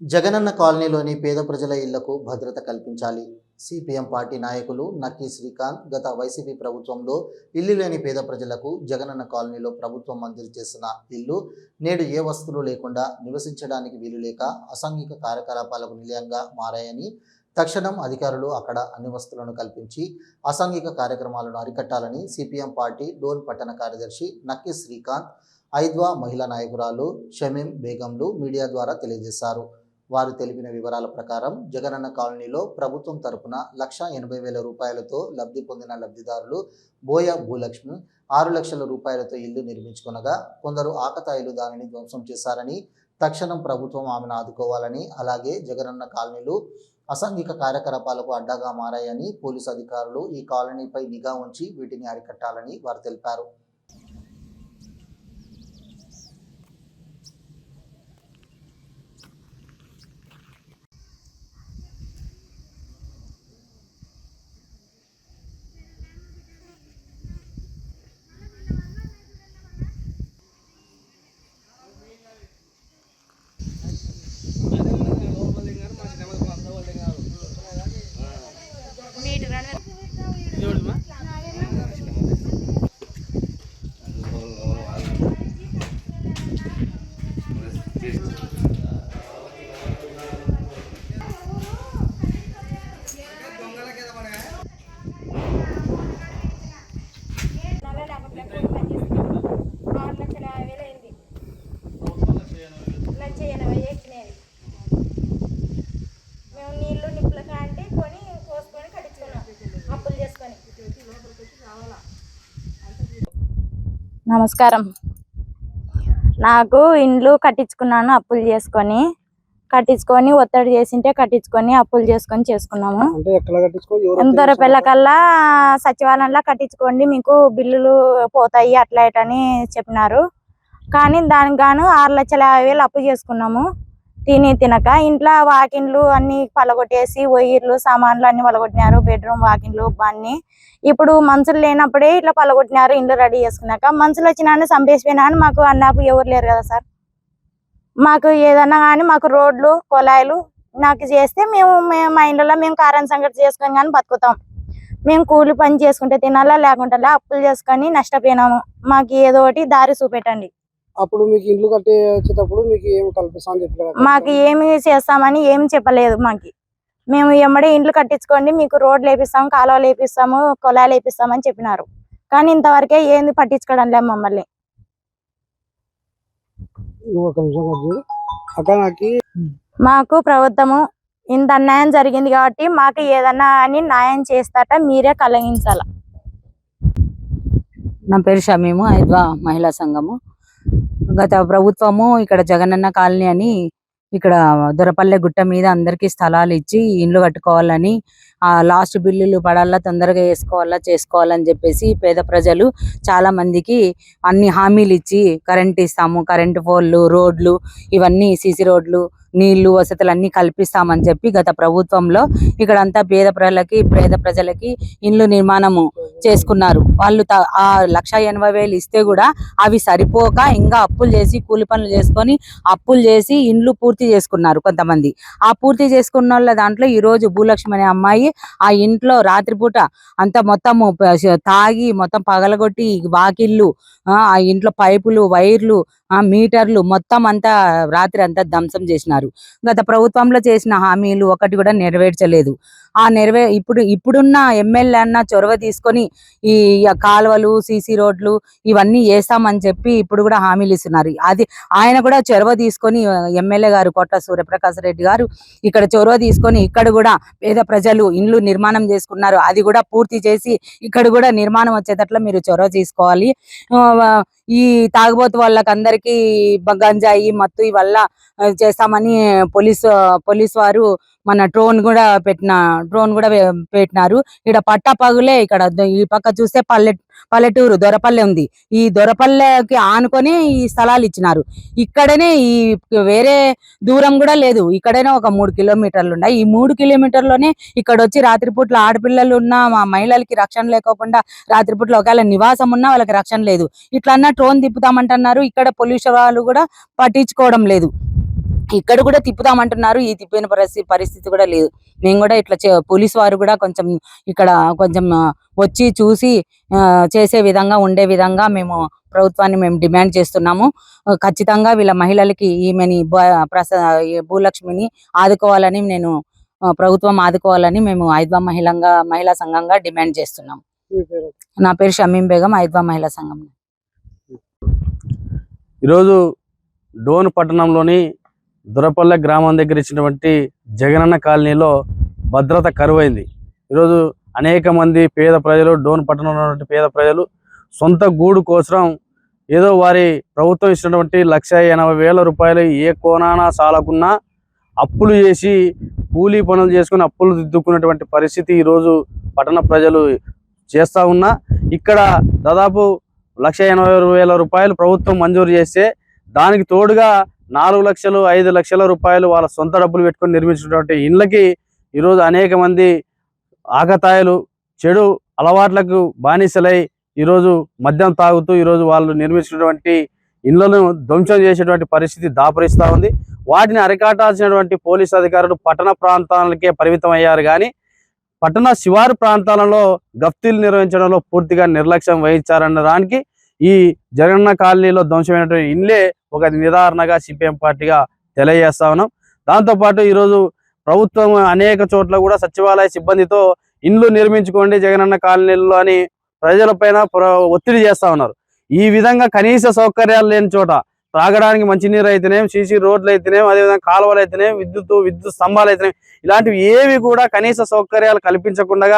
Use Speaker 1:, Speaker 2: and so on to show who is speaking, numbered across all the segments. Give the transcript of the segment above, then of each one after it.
Speaker 1: జగనన్న కాలనీలోని పేద ప్రజల ఇళ్ళకు భద్రత కల్పించాలి. సిపిఎం పార్టీ నాయకులు నక్కి శ్రీకాంత్ గత వైసీపీ ప్రభుత్వంలో ఇల్లు లేని పేద ప్రజలకు జగనన్న కాలనీలో ప్రభుత్వం మంజూరు చేసిన ఇల్లు నేడు ఏ వస్తువులు లేకుండా నివసించడానికి వీలు లేక అసాంఘిక కార్యకలాపాలకు నిలయంగా మారాయని తక్షణం అధికారులు అక్కడ అన్ని వస్తువులను కల్పించి అసాంఘిక కార్యక్రమాలను అరికట్టాలని సిపిఎం పార్టీ డోన్ పట్టణ కార్యదర్శి నక్కి శ్రీకాంత్ ఐద్వా మహిళా నాయకురాలు షమీం బేగంలు మీడియా ద్వారా తెలియజేశారు. వారు తెలిపిన వివరాల ప్రకారం జగనన్న కాలనీలో ప్రభుత్వం తరపున లక్ష ఎనభై వేల రూపాయలతో లబ్ధి పొందిన లబ్ధిదారులు బోయ భూలక్ష్మి ఆరు లక్షల రూపాయలతో ఇల్లు నిర్మించుకొనగా కొందరు ఆకతాయిలు దానిని ధ్వంసం చేశారని తక్షణం ప్రభుత్వం ఆమెను ఆదుకోవాలని అలాగే జగనన్న కాలనీలు అసాంఘిక కార్యకలాపాలకు అడ్డాగా మారాయని పోలీసు అధికారులు ఈ కాలనీపై నిఘా ఉంచి వీటిని అరికట్టాలని వారు తెలిపారు
Speaker 2: నెల నాకు బ్లడ్ పని చేస్తుంది ఆరు లక్షల యాభై వేలు అయింది లక్ష ఎనభై ఎక్కినాయి మేము నీళ్ళు నిప్పుల కాంటి కొని కోసుకొని కట్టించుకున్నాం అప్పులు చేసుకొని
Speaker 3: నమస్కారం. నాకు ఇండ్లు కట్టించుకున్నాను అప్పులు చేసుకొని. కట్టించుకొని ఒత్తిడి చేసింటే కట్టించుకొని అప్పులు చేసుకొని చేసుకున్నాము. ఎందర పిల్లకల్లా సచివాలయంలో కట్టించుకోండి మీకు బిల్లులు పోతాయి అట్లా ఇట్లా అని చెప్పినారు. కానీ దానికి గాను ఆరు లక్షల యాభై వేలు అప్పు చేసుకున్నాము. తిని తినక ఇంట్లో వాకిన్లు అన్ని పలగొట్టేసి ఒయ్యిర్లు సామాన్లు అన్ని పలగొట్టినారు బెడ్రూమ్ వాకిన్లు అన్ని ఇప్పుడు మనుషులు లేనప్పుడే ఇట్లా పలగొట్టినారు ఇండ్లు రెడీ చేసుకున్నాక. మనుషులు వచ్చినా చంపేసిపోయినా అని మాకు అన్నాకు ఎవరు లేరు కదా సార్. మాకు ఏదన్నా కానీ మాకు రోడ్లు కొలాయిలు నాకు చేస్తే మేము మేము మా ఇంట్లో మేము కారం సంగతి చేసుకొని కానీ బతుకుతాం. మేము కూలి పని చేసుకుంటే తినాలా లేకుంటే అప్పులు చేసుకొని నష్టపోయినాము. మాకు ఏదో ఒకటి దారి చూపెట్టండి.
Speaker 4: అప్పుడు మీకు ఇండ్లు కట్టి వచ్చేటప్పుడు మీకు ఏం కల్పిస్తామని చెప్పారు
Speaker 3: మాకు ఏమి చేస్తామని ఏం చెప్పలేదు మాకు. మేము ఎమ్మడే ఇండ్లు కట్టించుకోండి మీకు రోడ్లు వేపిస్తాం కాలువలు వేపిస్తాము కొలాయిలు వేపిస్తామని చెప్పినారు. కానీ ఇంతవరకే ఏంది పట్టించుకోవడం లేదు మమ్మల్ని.
Speaker 4: నువ్వు ఒక నిమిషం కొద్ది. అక్క నాకు
Speaker 3: మాకు ప్రభుత్వము ఇంత అన్యాయం జరిగింది కాబట్టి మాకు ఏదన్నా అని న్యాయం చేస్తాట మీరే కలిగించాల
Speaker 5: నా పేరు షమీము ఐద్వా మహిళా సంఘము. గత ప్రభుత్వము ఇక్కడ జగనన్న కాలనీ అని ఇక్కడ దొరపల్లె గుట్ట మీద అందరికీ స్థలాలు ఇచ్చి ఇండ్లు కట్టుకోవాలని ఆ లాస్ట్ బిల్లులు పడాలా తొందరగా వేసుకోవాలా చేసుకోవాలని చెప్పేసి పేద ప్రజలు చాలా మందికి అన్ని హామీలు ఇచ్చి కరెంట్ ఇస్తాము కరెంటు పోల్లు రోడ్లు ఇవన్నీ సీసీ రోడ్లు నీళ్ళు వసతులు అన్ని కల్పిస్తామని చెప్పి గత ప్రభుత్వంలో ఇక్కడంతా పేద ప్రజలకి పేద ప్రజలకి ఇండ్లు నిర్మాణము చేసుకున్నారు. వాళ్ళు త- ఆ లక్ష ఎనభై వేలు ఇస్తే కూడా అవి సరిపోక ఇంకా అప్పులు చేసి కూలి పనులు చేసుకొని అప్పులు చేసి ఇండ్లు పూర్తి చేసుకున్నారు కొంతమంది. ఆ పూర్తి చేసుకున్న వాళ్ళ దాంట్లో ఈ రోజు భూలక్ష్మి అనే అమ్మాయి ఆ ఇంట్లో రాత్రిపూట అంతా మొత్తము తాగి మొత్తం పగలగొట్టి వాకిళ్ళు ఆ ఆ ఇంట్లో పైపులు వైర్లు ఆ మీటర్లు మొత్తం అంతా రాత్రి అంతా ధ్వంసం చేసినారు. గత ప్రభుత్వంలో చేసిన హామీలు ఒకటి కూడా నెరవేర్చలేదు. ఆ నెరవే ఇప్పుడు ఇప్పుడున్న ఎమ్మెల్యే అన్న చొరవ తీసుకొని ఈ కాలువలు సీసీ రోడ్లు ఇవన్నీ వేస్తామని చెప్పి ఇప్పుడు కూడా హామీలు ఇస్తున్నారు. అది ఆయన కూడా చొరవ తీసుకొని ఎమ్మెల్యే గారు కోట్ల సూర్యప్రకాశ్ రెడ్డి గారు ఇక్కడ చొరవ తీసుకొని ఇక్కడ కూడా పేద ప్రజలు ఇండ్లు నిర్మాణం చేసుకున్నారు. అది కూడా పూర్తి చేసి ఇక్కడ కూడా నిర్మాణం వచ్చేటట్లు మీరు చొరవ తీసుకోవాలి. ఈ తాగుబోతు వాళ్ళకి అందరికీ గంజాయి మత్తు వల్ల చేస్తామని పోలీసు పోలీస్ వారు మన డ్రోన్ కూడా పెట్టిన డ్రోన్ కూడా పెట్టినారు. ఇక్కడ పట్టా పగులే ఇక్కడ ఈ పక్క చూస్తే పల్లె పల్లెటూరు దొరపల్లె ఉంది. ఈ దొరపల్లెకి ఆనుకొని ఈ స్థలాలు ఇచ్చినారు. ఇక్కడనే ఈ వేరే దూరం కూడా లేదు. ఇక్కడనే ఒక మూడు కిలోమీటర్లు ఉన్నాయి. ఈ మూడు కిలోమీటర్లోనే ఇక్కడ వచ్చి రాత్రిపూట్ల ఆడపిల్లలు ఉన్న మా మహిళలకి రక్షణ లేకోకుండా రాత్రిపూట్ల ఒకవేళ నివాసం ఉన్నా వాళ్ళకి రక్షణ లేదు. ఇట్లన్నా డ్రోన్ తిప్పుతామంటున్నారు. ఇక్కడ పోలీసు వాళ్ళు కూడా పట్టించుకోవడం లేదు. ఇక్కడ కూడా తిప్పుదామంటున్నారు. ఈ తిప్పిన పరిస్థితి పరిస్థితి కూడా లేదు. మేము కూడా ఇట్లా చే- పోలీస్ వారు కూడా కొంచెం ఇక్కడ కొంచెం వచ్చి చూసి ఆ, చేసే విధంగా ఉండే విధంగా మేము ప్రభుత్వాన్ని మేము డిమాండ్ చేస్తున్నాము. ఖచ్చితంగా వీళ్ళ మహిళలకి ఈమెని ప్రస భూలక్ష్మిని ఆదుకోవాలని నేను ప్రభుత్వం ఆదుకోవాలని మేము ఐద్వా మహిళంగా మహిళా సంఘంగా డిమాండ్ చేస్తున్నాం నా పేరు షమీం బేగం ఐద్వా మహిళా సంఘం.
Speaker 6: ఈరోజు డోన్ పట్టణంలోని దురపల్లె గ్రామం దగ్గర ఇచ్చినటువంటి జగనన్న కాలనీలో భద్రత కరువైంది. ఈరోజు అనేక మంది పేద ప్రజలు డోన్ పట్టణంలో ఉన్నటువంటి పేద ప్రజలు సొంత గూడు కోసం ఏదో వారి ప్రభుత్వం ఇచ్చినటువంటి లక్ష ఎనభై వేల రూపాయలు ఏ కోణాన సాలకున్నా అప్పులు చేసి కూలీ పనులు చేసుకుని అప్పులు దిద్దుకున్నటువంటి పరిస్థితి ఈరోజు పట్టణ ప్రజలు చేస్తూ ఉన్నా. ఇక్కడ దాదాపు లక్ష ఎనభై వేల రూపాయలు ప్రభుత్వం మంజూరు చేస్తే దానికి తోడుగా నాలుగు లక్షలు ఐదు లక్షల రూపాయలు వాళ్ళ సొంత డబ్బులు పెట్టుకొని నిర్మించినటువంటి ఇండ్లకి ఈరోజు అనేక మంది ఆకతాయిలు చెడు అలవాట్లకు బానిసలై ఈరోజు మద్యం తాగుతూ ఈరోజు వాళ్ళు నిర్మించినటువంటి ఇళ్ళను ధ్వంసం చేసేటువంటి పరిస్థితి దాపరిస్తూ ఉంది. వాటిని అరికాటాల్సినటువంటి పోలీస్ అధికారులు పట్టణ ప్రాంతాలకే పరిమితం అయ్యారు కానీ పట్టణ శివారు ప్రాంతాలలో గప్తీలు నిర్వహించడంలో పూర్తిగా నిర్లక్ష్యం వహించారన్న దానికి ఈ జగన్న కాలనీలో ధ్వంసమైనటువంటి ఇల్లే ఒక నిదారణగా సిపిఎం పార్టీగా తెలియజేస్తా ఉన్నాం. దాంతోపాటు ఈరోజు ప్రభుత్వం అనేక చోట్ల కూడా సచివాలయ సిబ్బందితో ఇండ్లు నిర్మించుకోండి జగనన్న కాలనీలో అని ప్రజలపైన ప్ర- ఒత్తిడి చేస్తా ఉన్నారు. ఈ విధంగా కనీస సౌకర్యాలు లేని చోట త్రాగడానికి మంచినీరు అయితేనేం సీసీ రోడ్లు అయితేనేం అదేవిధంగా కాలువలు అయితేనేం విద్యుత్ విద్యుత్ స్తంభాలు అయితేనేం ఇలాంటివి ఏవి కూడా కనీస సౌకర్యాలు కల్పించకుండా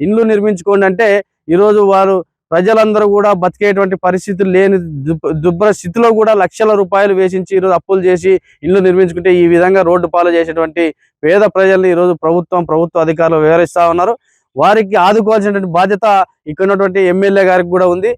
Speaker 6: ఇండ్లు నిర్మించుకోండి అంటే ఈరోజు వారు ప్రజలందరూ కూడా బతికేటువంటి పరిస్థితులు లేని దుబ్బ- దుబ్బర స్థితిలో కూడా లక్షల రూపాయలు వేసించి ఈరోజు అప్పులు చేసి ఇల్లు నిర్మించుకుంటే ఈ విధంగా రోడ్డు పాలు చేసేటువంటి పేద ప్రజల్ని ఈరోజు ప్రభుత్వం ప్రభుత్వ అధికారులు వివరిస్తా ఉన్నారు. వారికి ఆదుకోవాల్సినటువంటి బాధ్యత ఇక్కడ ఉన్నటువంటి ఎమ్మెల్యే గారికి కూడా ఉంది.